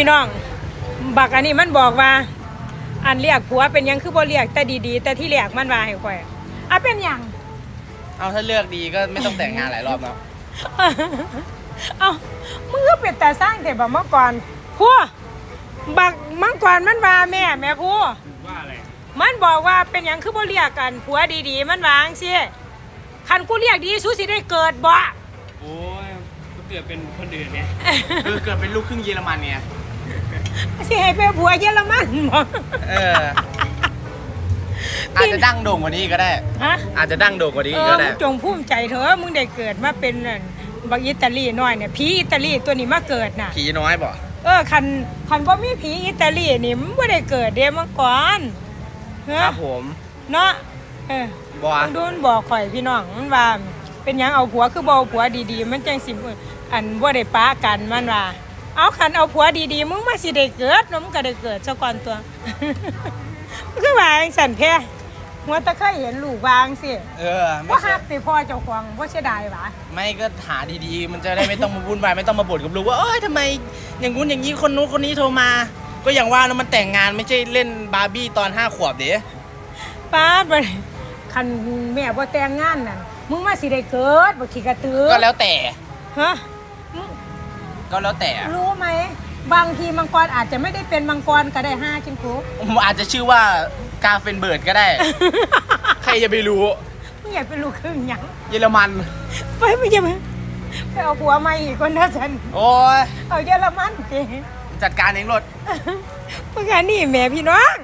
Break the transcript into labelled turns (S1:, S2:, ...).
S1: พี่น้อง บักอันนี้มันบอกว่า อันเรียกผัวเป็นหยังคือบ่เรียกแต่ดีๆ แต่ที่เรียกมันว่าให้ข่อยอะเป็นหยัง
S2: เอาถ้าเลือกดีก็ไม่ต้องแต่งงานหลายรอบเนาะ
S1: เอามึงก็เป็นแต่สร้างแต่แบบเมื่อก่อนพัวบักเมื่อก่อนมันว่าแม่แม่พัว
S3: ว่าอะไร
S1: มันบอกว่าเป็นหยังคือบ่เรียกกันผัวดีๆ มันวาจั่งสิคันกูเรียกดีสู้สิได้เกิดบ่
S3: โอ้ยก็เกิดเป็นคนอื่นเนี่ย
S2: คือเกิดเป็นลูกครึ่งเยอรมันเนี่ย
S1: สิให้เป็นผัวเยอรมันบ่
S2: เออ อาจจะดั้งโด่งกว่านี้ก็ได้
S1: ฮะ
S2: อาจจะดั้งโด่งกว่านี้
S1: เอ
S2: ก็
S1: อ
S2: ได้
S1: มึงจงภูมิใจเถอะมึงได้เกิดมาเป็นนั่นบักอิตาลีน้อยเนี่ยผีอิตาลีตัวนี้มาเกิดน่ะ
S2: ผีน้อยบ่
S1: เออคันคันบ่มีผีอิตาลีนี่มันบ่ได้เกิดเด้มาก่อนเฮ้
S2: ครับผม
S1: เนาะเออ
S2: บ่
S1: มึงดูมันบอกข่อยพี่น้องมันว่าเป็นหยังเอาผัวคือบ่เอาผัวดีๆ มันจังสิอันบ่ได้ปะกันมันว่า เอาคันเอาผัวดีๆ มึงมาสิได้เกิดเนาะมึงก็ได้เกิดซะก่อนตัวมันคือว่าจังซั่นแท้หัวตะเคยเห็นลูกวาจั่งสิ
S2: เออไม่
S1: ว่า
S2: ใช่
S1: หักติพ่อเจ้าของว่าเสียดายหวะ
S2: ไม่ก็หาดีๆ มันจะได้ไม่ต้องมาวุ่นวายไม่ต้องมาบ่นกับลูกว่าเอ้ยทำไมอย่างงู้นอย่างนี้คนนู้นคนนี้โทรมา ก็อย่างว่านะมันแต่งงานไม่ใช่เล่นบาร์บี้ตอนห้าขวบเด้
S1: ป้าดไปคันแม่บ่แต่งงานนั่นมึงมาสิได้เกิดบ่ขี้กระตือ
S2: ก็แล้วแต่
S1: ฮะมึง
S2: ก็แล้วแต่
S1: รู้ไหม บางทีมังกรอาจจะไม่ได้เป็นมังกรก็ได้ห้ากินคุก
S2: ผมอาจจะชื่อว่ากาเฟนเบิร์ดก็ได้ ใครจะไปรู้
S1: มึงอย่าเป็นลูกครึ่งหยัง
S2: เยอรมัน
S1: ไปไม่จะไปไปเอาผัวมาอีกคนนะฉัน
S2: โอ้ย
S1: เอาเยอรมันสิ
S2: จัดการเองรถ
S1: เมื่อกี้นี่แม่พี่น้อง